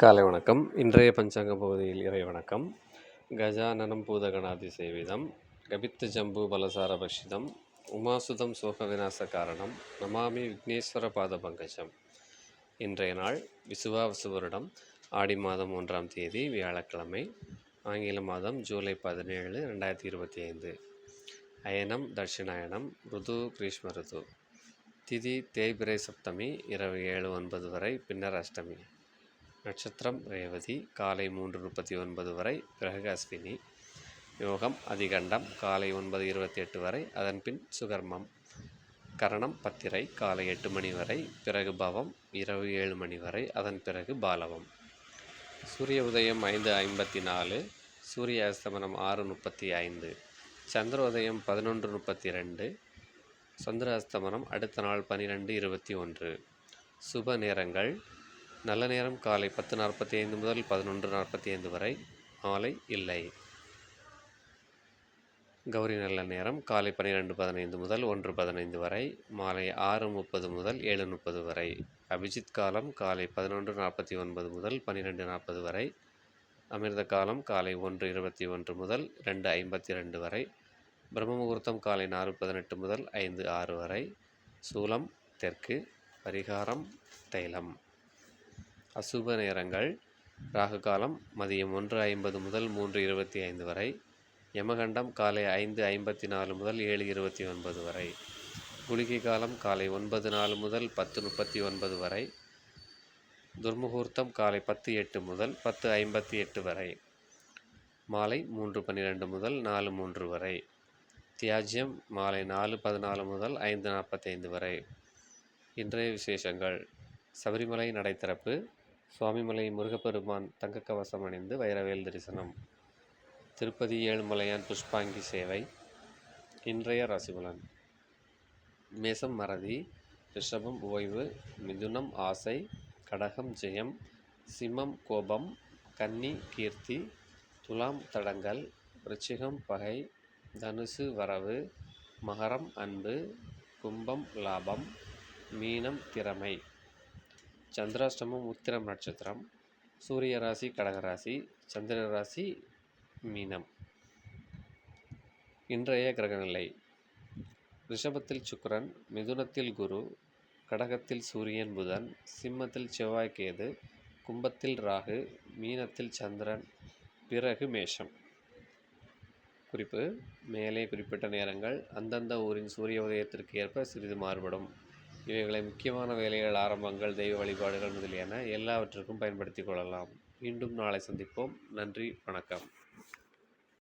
காலை வணக்கம். இன்றைய பஞ்சாங்க பகுதியில் இறை வணக்கம். கஜானனம் பூதகணாதி சேவிதம். கபித்து ஜம்பு பலசார பக்ஷிதம் உமாசுதம் சோக விநாச காரணம். நமாமி விக்னேஸ்வர பாத பங்கஜம். இன்றைய நாள் விசுவாவசு வருடம். ஆடி மாதம் ஒன்றாம் தேதி வியாழக்கிழமை ஆங்கில மாதம் ஜூலை பதினேழு ரெண்டாயிரத்தி இருபத்தி ஐந்து அயனம் தட்சிணாயனம் ருது கிரீஷ்ம ருது திதி தேய்பிரை சப்தமி இரவு ஏழு ஒன்பது வரை பின்னர் அஷ்டமி. நட்சத்திரம் ரேவதி காலை மூன்று முப்பத்தி ஒன்பது வரை கிரக அஸ்வினி யோகம் அதிகண்டம் காலை ஒன்பது இருபத்தி எட்டு வரை அதன்பின் சுகர்மம். கரணம் பத்திரை காலை எட்டு மணி வரை பிறகு பவம் இரவு ஏழு மணி வரை அதன் பிறகு பாலவம். சூரிய உதயம் ஐந்து ஐம்பத்தி நாலு சூரிய அஸ்தமனம் ஆறு முப்பத்தி ஐந்து சந்திர உதயம் பதினொன்று முப்பத்தி ரெண்டு சந்திர அஸ்தமனம் அடுத்த நாள் பன்னிரெண்டு இருபத்தி ஒன்று. சுப நேரங்கள் நல்ல நேரம் காலை பத்து நாற்பத்தி ஐந்து முதல் பதினொன்று நாற்பத்தி ஐந்து வரை மாலை இல்லை. கௌரி நல்ல நேரம் காலை பன்னிரெண்டு பதினைந்து முதல் ஒன்று பதினைந்து வரை மாலை ஆறு முப்பது முதல் ஏழு முப்பது வரை அபிஜித் காலம் காலை பதினொன்று நாற்பத்தி ஒன்பது முதல் பன்னிரெண்டு நாற்பது வரை அமிர்த காலம் காலை ஒன்று இருபத்தி ஒன்று முதல் ரெண்டு ஐம்பத்தி ரெண்டு வரை பிரம்ம முகூர்த்தம் காலை நாலு பதினெட்டு முதல் ஐந்து ஆறு வரை சூலம் தெற்கு பரிகாரம் தைலம். அசுப நேரங்கள் ராகுகாலம் மதியம் ஒன்று ஐம்பது முதல் மூன்று இருபத்தி ஐந்து வரை யமகண்டம் காலை ஐந்து ஐம்பத்தி நாலு முதல் ஏழு இருபத்தி ஒன்பது வரை குளிகை காலம் காலை ஒன்பது நாலு முதல் பத்து முப்பத்தி ஒன்பது வரை துர்முகூர்த்தம் காலை பத்து எட்டு முதல் பத்து ஐம்பத்தி எட்டு வரை மாலை மூன்று பன்னிரெண்டு முதல் நாலு மூன்று வரை தியாஜ்யம் மாலை நாலு பதினாலு முதல் ஐந்து நாற்பத்தைந்து வரை. இன்றைய விசேஷங்கள். சபரிமலை நடைத்திறப்பு சுவாமிமலை முருகப்பெருமான் தங்கக்கவசம் கவசம் அணிந்து வைரவேல் தரிசனம். திருப்பதி ஏழுமலையான் புஷ்பாங்கி சேவை. இன்றைய ராசிபலன். மேசம் மறதி ரிஷபம் ஓய்வு மிதுனம் ஆசை கடகம் ஜெயம் சிம்மம் கோபம் கன்னி கீர்த்தி துலாம் தடங்கல் ரிச்சிகம் பகை தனுசு வரவு மகரம் அன்பு கும்பம் லாபம் மீனம் திறமை. சந்திராஷ்டமம் உத்திரம் நட்சத்திரம் சூரிய ராசி கடகராசி சந்திர ராசி மீனம். இன்றைய கிரகநிலை. ரிஷபத்தில் சுக்கரன் மிதுனத்தில் குரு கடகத்தில் சூரியன் புதன் சிம்மத்தில் செவ்வாய் கேது கும்பத்தில் ராகு மீனத்தில் சந்திரன் பிறகு மேஷம். குறிப்பு மேலே குறிப்பிட்ட நேரங்கள் அந்தந்த ஊரின் சூரிய உதயத்திற்கு ஏற்ப சிறிது மாறுபடும். இவைகளை முக்கியமான வேலைகள் ஆரம்பங்கள் தெய்வ வழிபாடுகள் முதலியன எல்லாவற்றுக்கும் பயன்படுத்தி கொள்ளலாம். மீண்டும் நாளை சந்திப்போம். நன்றி வணக்கம்.